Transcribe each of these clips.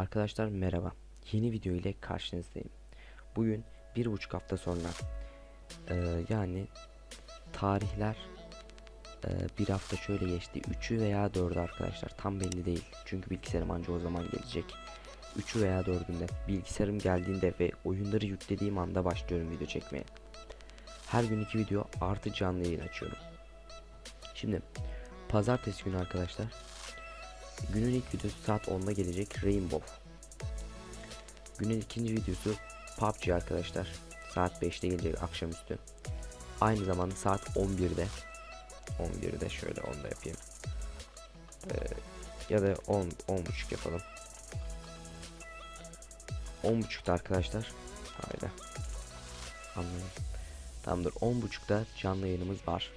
Arkadaşlar merhaba. Yeni video ile karşınızdayım. Bugün bir buçuk hafta sonra eee, yani tarihler eee, bir hafta şöyle geçti. Üçü veya dördü arkadaşlar. Tam belli değil. Çünkü bilgisayarım anca o zaman gelecek. Üçü veya dördünde bilgisayarım geldiğinde ve oyunları yüklediğim anda başlıyorum video çekmeye. Her gün iki video artı canlı yayın açıyorum. Şimdi pazartesi günü arkadaşlar Günün ilk videosu saat 10'da gelecek Rainbow. Günün ikinci videosu PUBG arkadaşlar. Saat 5'te gelecek akşamüstü. Aynı zamanda saat 11'de 11'de şöyle 10'da yapayım. Ee, ya da 10 10.30 yapalım. 10.30'da arkadaşlar. Haydi. Anladım. Tamamdır. 10.30'da canlı yayınımız var.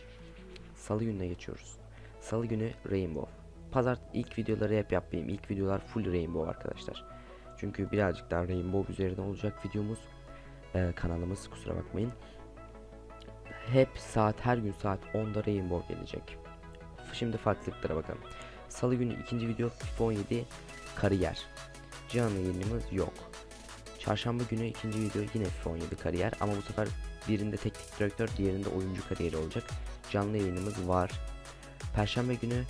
Salı gününe geçiyoruz. Salı günü Rainbow. Pazar ilk videoları hep yapmayayım. İlk videolar full Rainbow arkadaşlar. Çünkü birazcık daha Rainbow üzerine olacak videomuz. Ee, kanalımız kusura bakmayın. Hep saat her gün saat 10'da Rainbow gelecek. Şimdi farklılıklara bakalım. Salı günü ikinci video FIFA 17 kariyer. Canlı yayınımız yok. Çarşamba günü ikinci video yine FIFA 17 kariyer ama bu sefer birinde teknik direktör diğerinde oyuncu kariyeri olacak. Canlı yayınımız var. Perşembe günü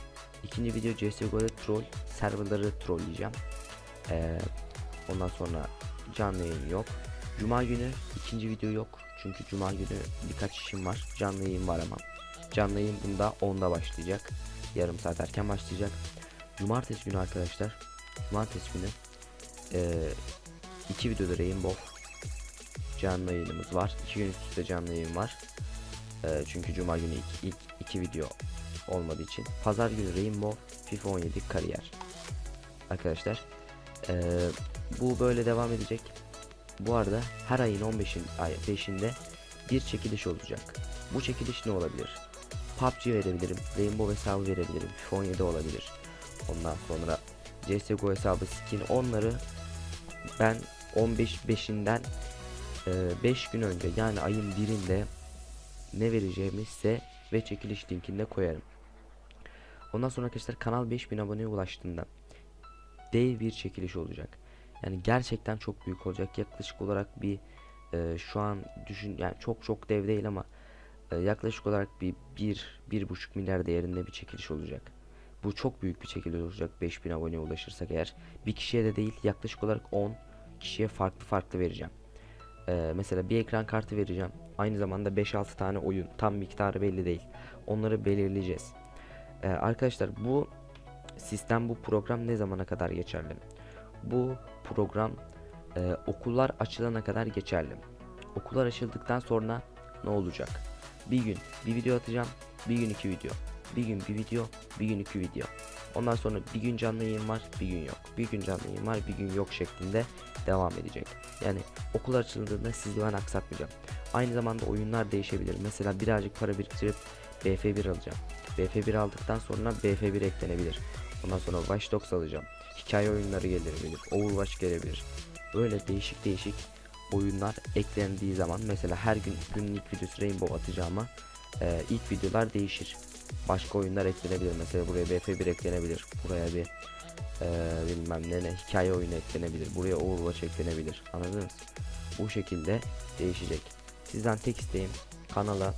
ikinci video CSGO'da troll serverları trolleyeceğim. Ee, ondan sonra canlı yayın yok. Cuma günü ikinci video yok. Çünkü cuma günü birkaç işim var. Canlı yayın var ama. Canlı yayın bunda 10'da başlayacak. Yarım saat erken başlayacak. Cumartesi günü arkadaşlar. Cumartesi günü ee, iki videoda Rainbow canlı yayınımız var. İki gün üst üste canlı yayın var. Ee, çünkü cuma günü ilk, ilk iki video olmadığı için. Pazar günü Rainbow FIFA 17 kariyer. Arkadaşlar ee, bu böyle devam edecek. Bu arada her ayın 15'in ay 5'inde bir çekiliş olacak. Bu çekiliş ne olabilir? PUBG verebilirim, Rainbow hesabı verebilirim, FIFA 17 olabilir. Ondan sonra CSGO hesabı skin onları ben 15 5'inden 5 gün önce yani ayın birinde ne vereceğimi size ve çekiliş linkinde koyarım. Ondan sonra arkadaşlar kanal 5000 aboneye ulaştığında dev bir çekiliş olacak. Yani gerçekten çok büyük olacak. Yaklaşık olarak bir e, şu an düşün yani çok çok dev değil ama e, yaklaşık olarak bir 1 1,5 milyar değerinde bir çekiliş olacak. Bu çok büyük bir çekiliş olacak 5000 aboneye ulaşırsak eğer. Bir kişiye de değil yaklaşık olarak 10 kişiye farklı farklı vereceğim. Ee, mesela bir ekran kartı vereceğim. Aynı zamanda 5-6 tane oyun. Tam miktarı belli değil. Onları belirleyeceğiz. Ee, arkadaşlar bu sistem bu program ne zamana kadar geçerli? Bu program e, okullar açılana kadar geçerli. Okullar açıldıktan sonra ne olacak? Bir gün bir video atacağım. Bir gün iki video. Bir gün bir video. Bir gün iki video. Ondan sonra bir gün canlı yayın var, bir gün yok. Bir gün canlı yayın var, bir gün yok şeklinde devam edecek. Yani okul açıldığında sizi ben aksatmayacağım. Aynı zamanda oyunlar değişebilir. Mesela birazcık para biriktirip BF1 alacağım. BF1 aldıktan sonra BF1 eklenebilir. Ondan sonra Watch Dogs alacağım. Hikaye oyunları gelebilir. Overwatch gelebilir. Böyle değişik değişik oyunlar eklendiği zaman mesela her gün günün ilk videosu Rainbow atacağıma e, ilk videolar değişir. Başka oyunlar eklenebilir. Mesela buraya BF1 eklenebilir. Buraya bir e, bilmem ne ne hikaye oyunu eklenebilir. Buraya Overwatch eklenebilir. Anladınız? Bu şekilde değişecek. Sizden tek isteğim kanala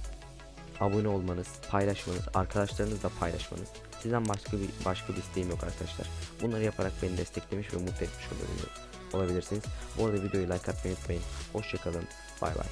abone olmanız, paylaşmanız, arkadaşlarınızla paylaşmanız. Sizden başka bir başka bir isteğim yok arkadaşlar. Bunları yaparak beni desteklemiş ve mutlu etmiş olabilir- olabilirsiniz. Bu arada videoyu like atmayı unutmayın. Hoşçakalın. Bay bay.